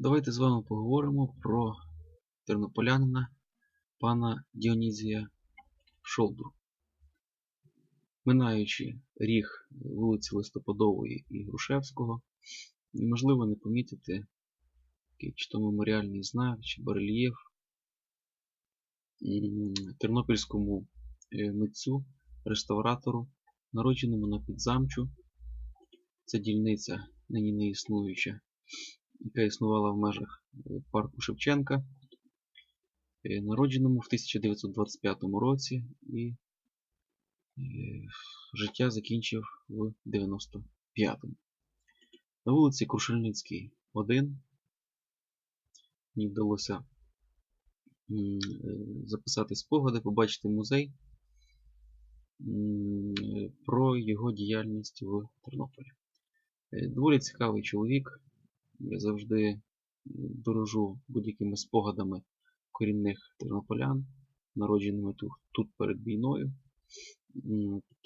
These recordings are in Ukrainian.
Давайте з вами поговоримо про тернополянина пана Діонізія Шолдру. Минаючи ріг вулиці Листопадової і Грушевського, неможливо не помітити чи то меморіальний знак, чи барельєф тернопільському е, митцю, реставратору, народженому на підзамчу. Це дільниця, нині не існуюча, яка існувала в межах е, парку Шевченка, е, народженому в 1925 році і е, життя закінчив в 95-му. На вулиці Крушельницькій 1 мені вдалося записати спогади, побачити музей про його діяльність в Тернополі. Доволі цікавий чоловік. Я завжди е, дорожу будь-якими спогадами корінних тернополян, народженими тут, тут перед війною.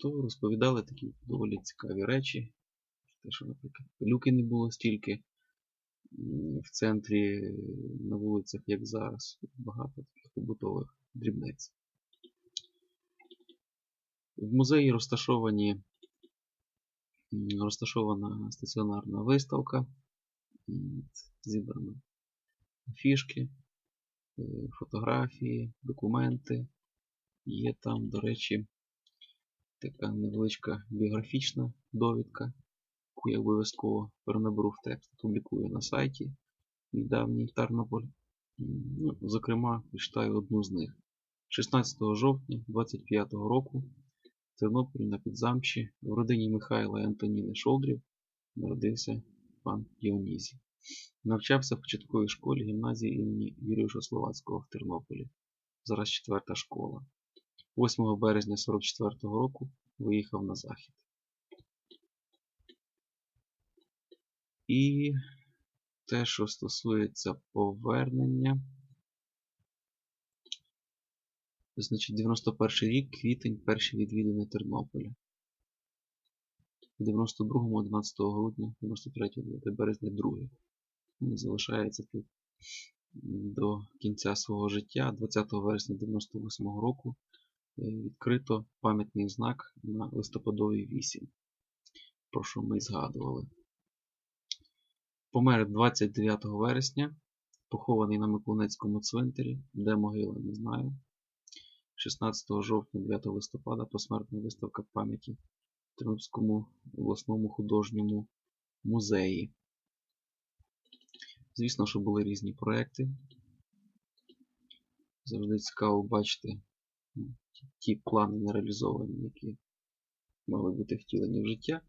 То розповідали такі доволі цікаві речі. Те, що, наприклад, люки не було стільки в центрі, е, на вулицях, як зараз. Багато таких побутових дрібниць. В музеї розташовані розташована стаціонарна виставка, зібрано фішки, е, фотографії, документи. Є там, до речі, така невеличка біографічна довідка, яку я обов'язково перенаберу в текст, публікую на сайті мій давній Тарнополь. Ну, зокрема, читаю одну з них. 16 жовтня 25 року в Тернополі на Підзамчі в родині Михайла і Антоніни Шолдрів народився пан Діонізій. Навчався в початковій школі гімназії імені Юрія Словацького в Тернополі. Зараз четверта школа. 8 березня 44 року виїхав на захід. І те, що стосується повернення. Значить, 91 рік, квітень, перші відвідини Тернополя. В 92-му, 11 грудня, 93 9 березня, другий. Він залишається тут до кінця свого життя. 20 вересня 98 року е, відкрито пам'ятний знак на листопадовій 8, про що ми згадували. Помер 29 вересня, похований на Миколинецькому цвинтарі, де могила, не знаю. 16 жовтня 9 листопада посмертна виставка пам'яті Тернопільському обласному художньому музеї. Звісно, що були різні проекти. Завжди цікаво бачити ті- плани нереалізовані, які мали бути втілені в життя.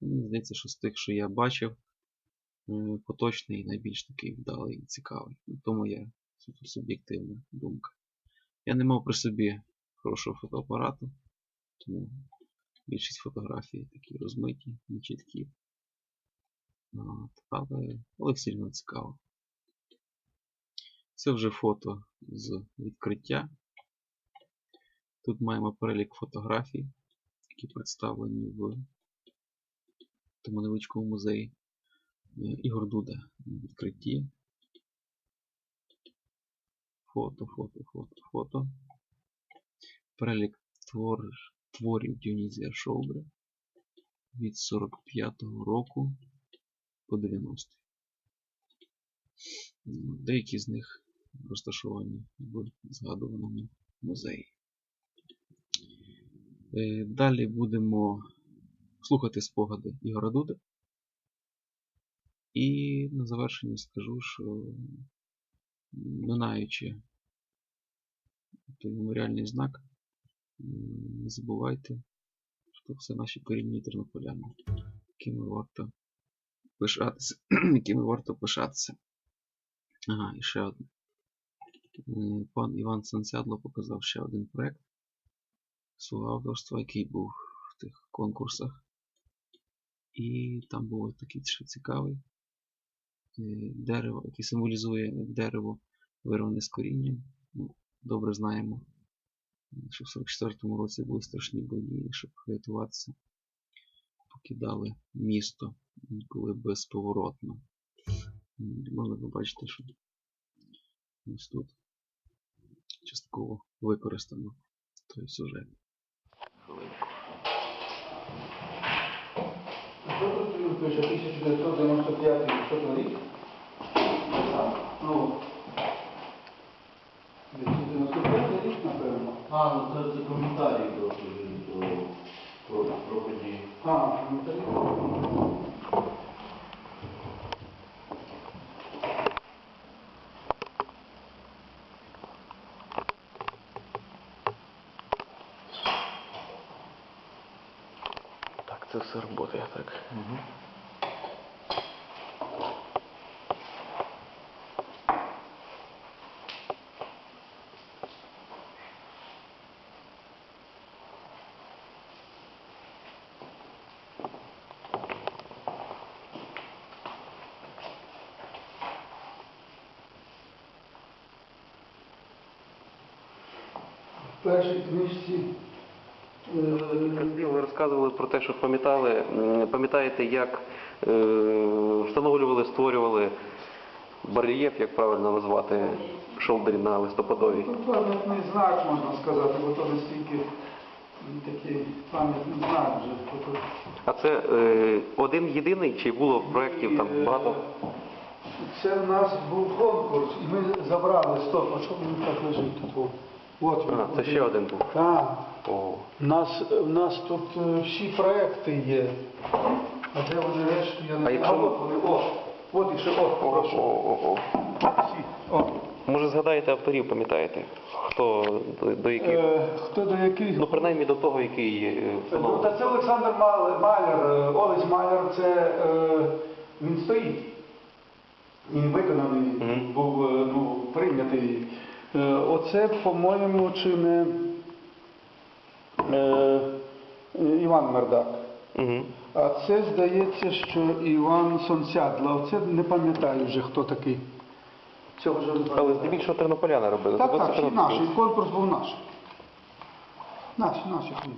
Мені здається, що з тих, що я бачив, е, поточний найбільш такий вдалий і цікавий. Ну, То моя суто суб'єктивна думка. Я не мав при собі хорошого фотоапарату, тому більшість фотографій такі розмиті, нечіткі. Але, але все рівно цікаво. Це вже фото з відкриття. Тут маємо перелік фотографій, які представлені в тому невеличкому музеї Е, Ігор Дуда на відкритті. Фото, фото, фото, фото. Перелік твор, творів Діонізія Шовбри від 45-го року по 90 Деякі з них розташовані в згадуваному музеї. Е, Далі будемо слухати спогади Ігора Дуда. І на завершення скажу, що минаючи той меморіальний знак, не забувайте, що все наші корінні тернополяни, якими варто пишатися, якими варто пишатися. Ага, і ще одне. Пан Іван Сансядло показав ще один проект свого авторства, який був в тих конкурсах. І там був такий ще цікавий е, дерево, яке символізує дерево вирване з корінням. Ну, добре знаємо, що в 44-му році були страшні бої, щоб врятуватися. Покидали місто, коли безповоротно. Можна побачити, що ось тут частково використано той сюжет. Хвилинку. Що тут 1995 рік? Ну, 1995 рік, напевно. А, ну це, це коментарі до, до, про, про події. А, ну тоді. Так, це все робота, так. В першій книжці е, Ви розказували про те, що пам'ятали, пам'ятаєте, як е, встановлювали, створювали барельєф, як правильно назвати, шолдері на листопадовій. Тут пам'ятний знак, можна сказати, бо то настільки такий пам'ятний знак вже. А це е, один єдиний чи було проєктів там багато? Це в нас був конкурс, і ми забрали стоп. А що він так лежить тут? От він. Ага, це ще один був. Так. О. У нас, у нас тут е, всі проекти є. А де вони решті? Я не А якщо знаю. ми- вони, о, от і ще, о, О, прошу. о, о, о. Всі. О. Може згадаєте авторів, пам'ятаєте? Хто до, до яких? Е, хто до яких? Ну, принаймні до того, який е, Ну, встановлений. та це Олександр Мал- Маляр, е, Олесь Маляр, це е, він стоїть. Він виконаний, Мгм. був е, ну, прийнятий. Е, оце, по-моєму, чи не е, Іван Мердак. Угу. А це здається, що Іван Сонцядла. Оце не пам'ятаю вже хто такий. Цього вже не Але пам'ятаю. здебільшого тернополяни робили. Так, Тобто так, і тернопільські. наші. Конкурс був наш. Наші, наші. хліб.